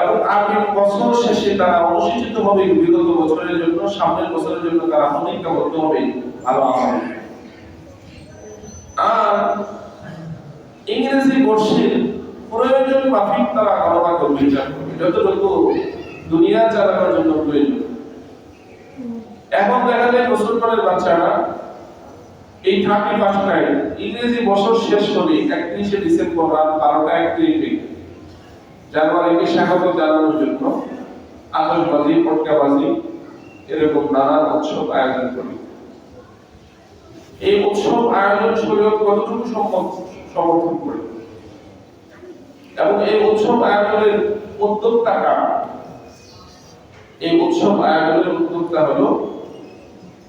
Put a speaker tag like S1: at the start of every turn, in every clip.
S1: এবং আরবি বছর শেষে তারা অনুষ্ঠিত হবে বিগত বছরের জন্য, সামনের বছরের জন্য তারা অনেকবদ্ধ হবে। ভালো আর ইংরেজি বর্ষের প্রয়োজন মাফিক তারা করবে করবে, যতটুকু দুনিয়া চালানোর জন্য প্রয়োজন। এখন দেখা যায় মুসলমানের বাচ্চারা এই থার্টি নাইট ইংরেজি বছর শেষ হলে একত্রিশে ডিসেম্বর রাত বারোটা একত্রিশে জানুয়ারিকে স্বাগত জানানোর জন্য আতশবাজি, পটকাবাজি, এরকম নানান উৎসব আয়োজন করি। এই উৎসব আয়োজন শরীয়ত কতটুকু সমর্থন করে? এবং এই উৎসব আয়োজনের উদ্যোক্তা কারা? এই উৎসব আয়োজনের উদ্যোক্তা হলো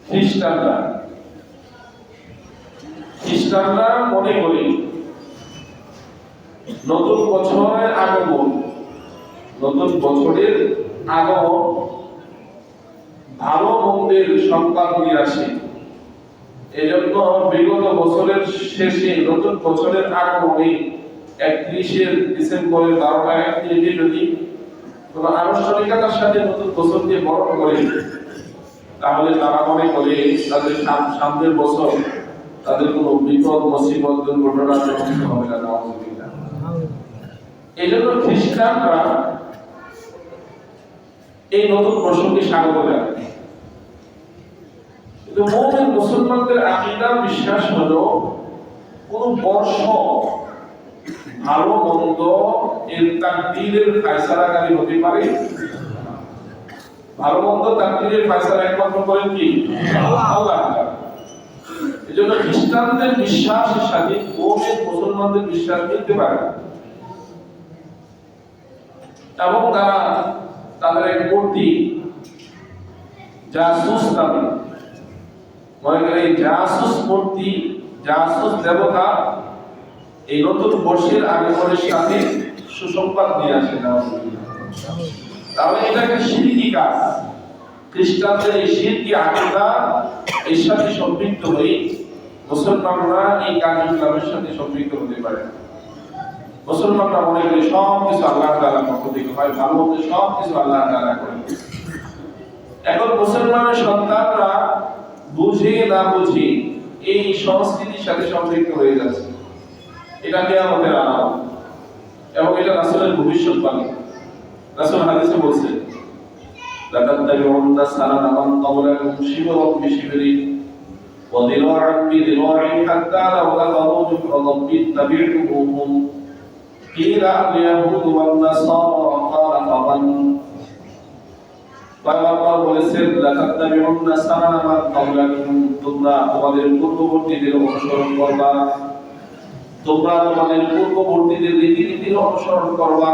S1: খ্রিস্টানরা। খ্রিস্টানরা মনে করি, নতুন বছরের আগমন, নতুন বছরের আগমন, ভালো মন্দের সংবাদ নিয়ে আসে। এজন্য বিগত বছরের শেষে নতুন বছরের আগমনে একত্রিশে ডিসেম্বরের বারোটা একত্রিশে যদি কোনো আনুষ্ঠানিকতার সাথে নতুন বছরকে বরণ করে তাহলে তারা মনে করে তাদের সাম- সামনের বছর তাদের কোনো বিপদ, মুসিবত, দুর্ঘটনা সম্মুখীন হবে না এই জন্য খ্রিস্টানরা এই নতুন বর্ষকে স্বাগত জানায়। মুমিন মুসলমানদের আকীদা, বিশ্বাস হলো কোন বর্ষ ভালো, মন্দ, এর তাকদীরের ফয়সালাকারী হতে পারে? ভালো, মন্দ তাকদীরের ফয়সালা একমাত্র করেন কি? আল্লাহ। খ্রিস্টানদের বিশ্বাসের সাথে মুসলমানদের বিশ্বাস মিলতে পারে। এবং তারা তাদের এক মূর্তি, জাসুস নামে। মনে করেন এই জাসুস মূর্তি, জাসুস দেবতা এই নতুন বর্ষের আগমনের সাথে সুসংবাদ নিয়ে আসে। তাহলে এটা একটা শিরকি কাজ। খ্রিস্টানদের এই শিরকি আকিদা? এর সাথে সম্পৃক্ত হয়ে মুসলমানরা এই কার্যক্রমের সাথে সম্পৃক্ত হতে পারে। মুসলমানরা মনে করে সব কিছু আল্লাহ তাআলার পক্ষ থেকে হয়, ভালো মন্দ সব কিছু আল্লাহ তাআলা করেন এখন মুসলমানের সন্তানরা বুঝে না বুঝে এই সংস্কৃতির সাথে সম্পৃক্ত হয়ে যাচ্ছে। এটা কেয়ামতের আলামত। এবং এটা রাসূলের ভবিষ্যৎবাণী। রাসূল হাদিসে বলছেন لَتَتَّبِعُنَّ سَنَنَ مَنْ قَبْلَكُمْ شِبْرًا بِشِبْرٍ وذراعا بذراع حتى لو دخلوا جحر ضب تبعتموهم قيل اليهود والنصارى قال فمن পয়গম্বর বলেছেন লাতাত্তাবিউন্না সানানা মান ক্বাবলাকুম তোমরা তোমাদের পূর্ববর্তীদের অনুসরণ করবা তোমরা তোমাদের পূর্ববর্তীদের রীতিনীতির অনুসরণ করবা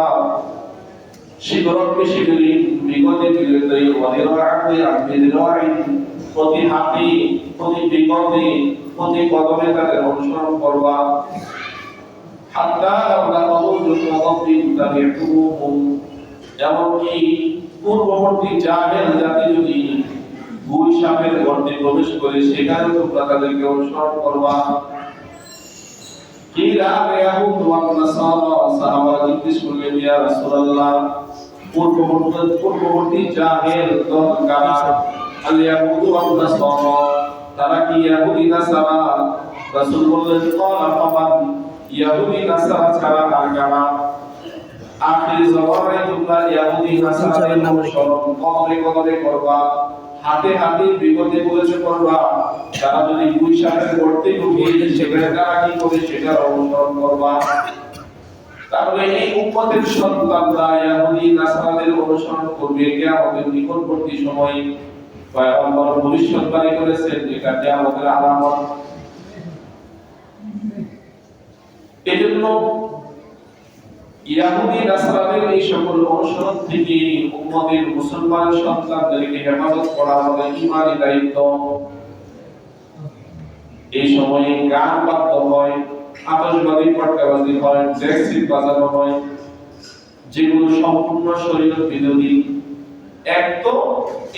S1: শিগরক শিগরি বিগতে বিগতে ওয়াদিরাআতি আবিদিরাই প্রতি হাতি, প্রতি বিগতে প্রতি কদমে তাদের অনুসরণ করবা। হাত্তা লাউলা কবুল মুদাব্বিন তাবিতুহুম এমনকি পূর্ববর্তী জাহেল জাতি যদি দুই সাপের গর্তে প্রবেশ করে সেখানে তোমরা তাদেরকে অনুসরণ করবা। কিরা ইয়াহুদ ওয়া নাসারা, সাহাবারা জিজ্ঞেস করলেন, ইয়া রাসূলুল্লাহ পূর্ববর্তী পূর্ববর্তী জাহেল দল আল ইয়াহুদ ওয়া নাসারা তারা কি ইয়াহুদি নাসারা? রাসূল বললেন ক্বালা ফামান ইয়াহুদি নাসারা ছাড়া আর আখির তোমরা ইয়াহুদি নাসারাদের অনুসরণ কদরে কদরে করবা হাতে হাতে বিপদে বলেছে করবা তারা যদি দুই সাথে করতে ঢুকিয়ে সেখানে তারা কি করে? সেটা অনুসরণ করবা। তাহলে এই নাসারাদের অনুসরণ করবে নিকটবর্তী সময়ে। পয়গম্বর ভবিষ্যৎবাণী করেছেন আলামত। এজন্য ইয়াহুদি, নাসারাদের এই সকল অনুসরণ থেকে উম্মতের মুসলমান সন্তানদেরকে হেফাজত করা আমাদের ইমানি দায়িত্ব। এই সময়ে গান বাদ্য হয়। আতশবাদী পটকাবাজি হয় জ্যাকসিট বাজানো হয় যেগুলো সম্পূর্ণ শরীয়ত বিরোধী। এক তো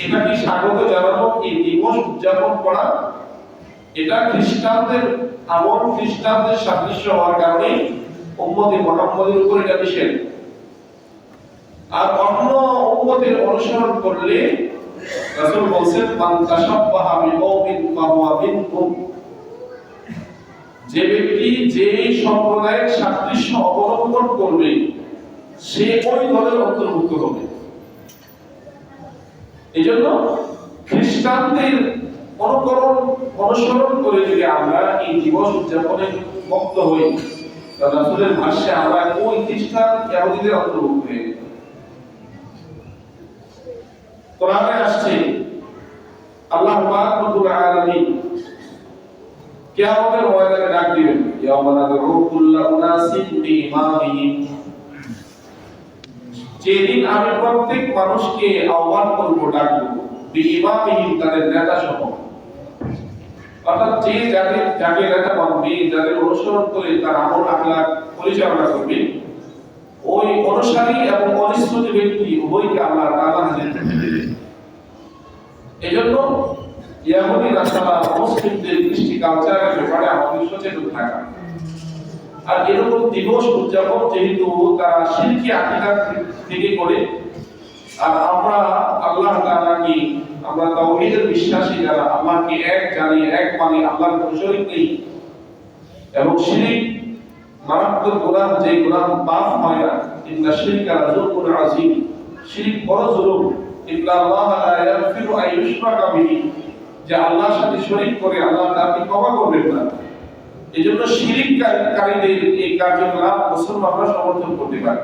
S1: এটাকে স্বাগত জানানো? এই দিবস উদযাপন করা, এটা খ্রিস্টানদের আমল, খ্রিস্টানদের সাদৃশ্য হওয়ার কারণে উম্মতে মুহাম্মদের উপর এটা নিষেধ। আর অন্য উম্মতের অনুসরণ করলে, রাসূল বলেন মান তাশাব্বাহা বিকওমিন ফাহুয়া মিনহুম যে ব্যক্তি যে সম্প্রদায়ের সাদৃশ্য অবলম্বন করবে, সে ওই দলের অন্তর্ভুক্ত হবে এই জন্য খ্রিস্টানদের অনুকরণ, অনুসরণ করে যদি আমরা এই দিবস উদযাপনে মুক্ত হই তাহলে ভাষ্যে আমরা ওই খ্রিস্টান ইহুদিদের অন্তর্ভুক্ত হয়ে। কোরআনে আসছে, আল্লাহ পাক রব্বুল আলামিন কিয়ামতের ময়দানে ডাক দিবেন ইয়াওমা নাদউ কুল্লা উনাসিন বিইমামিহিম যেদিন আমি প্রত্যেক মানুষকে আহ্বান করব, ডাকবো বিইমামিহিম তাদের নেতা সহ অর্থাৎ যে যাদের যাকে নেতা মানবে যাদের অনুসরণ করে তার আমল আখলাক পরিচালনা করবে, ওই অনুসারী এবং অনিশ্চিত ব্যক্তি উভয়কে আল্লাহ তাআলা হাজির করবে এই জন্য ইয়াহুদি নাসারা মুসলিমদের কালচারের ব্যাপারে আমাদের সচেতন থাকা। আর এরকম দিবস উদযাপন যেহেতু তারা শিরকি আকিদা থেকে করে, আর আমরা আল্লাহ তাআলাকে আমরা তাওহীদের বিশ্বাসী যারা, আল্লাহকে এক জানি এক মানে আল্লাহর কোনো শরীক নেই। এবং শিরিক মারাত্মক গুনাহ, যে গুনাহ পাপ হয় না। ইন্না শিরকা লাযুলমুন আযীম। শিরিক বড় জুলুম। ইন্না আল্লাহ লা ইয়াগফিরু যে আল্লাহর সাথে শরীক করে আল্লাহ তাকে ক্ষমা করবেন না এই জন্য শিরিক কারীদের এই কার্যকলাপ মুসলমানরা সমর্থন করতে পারে।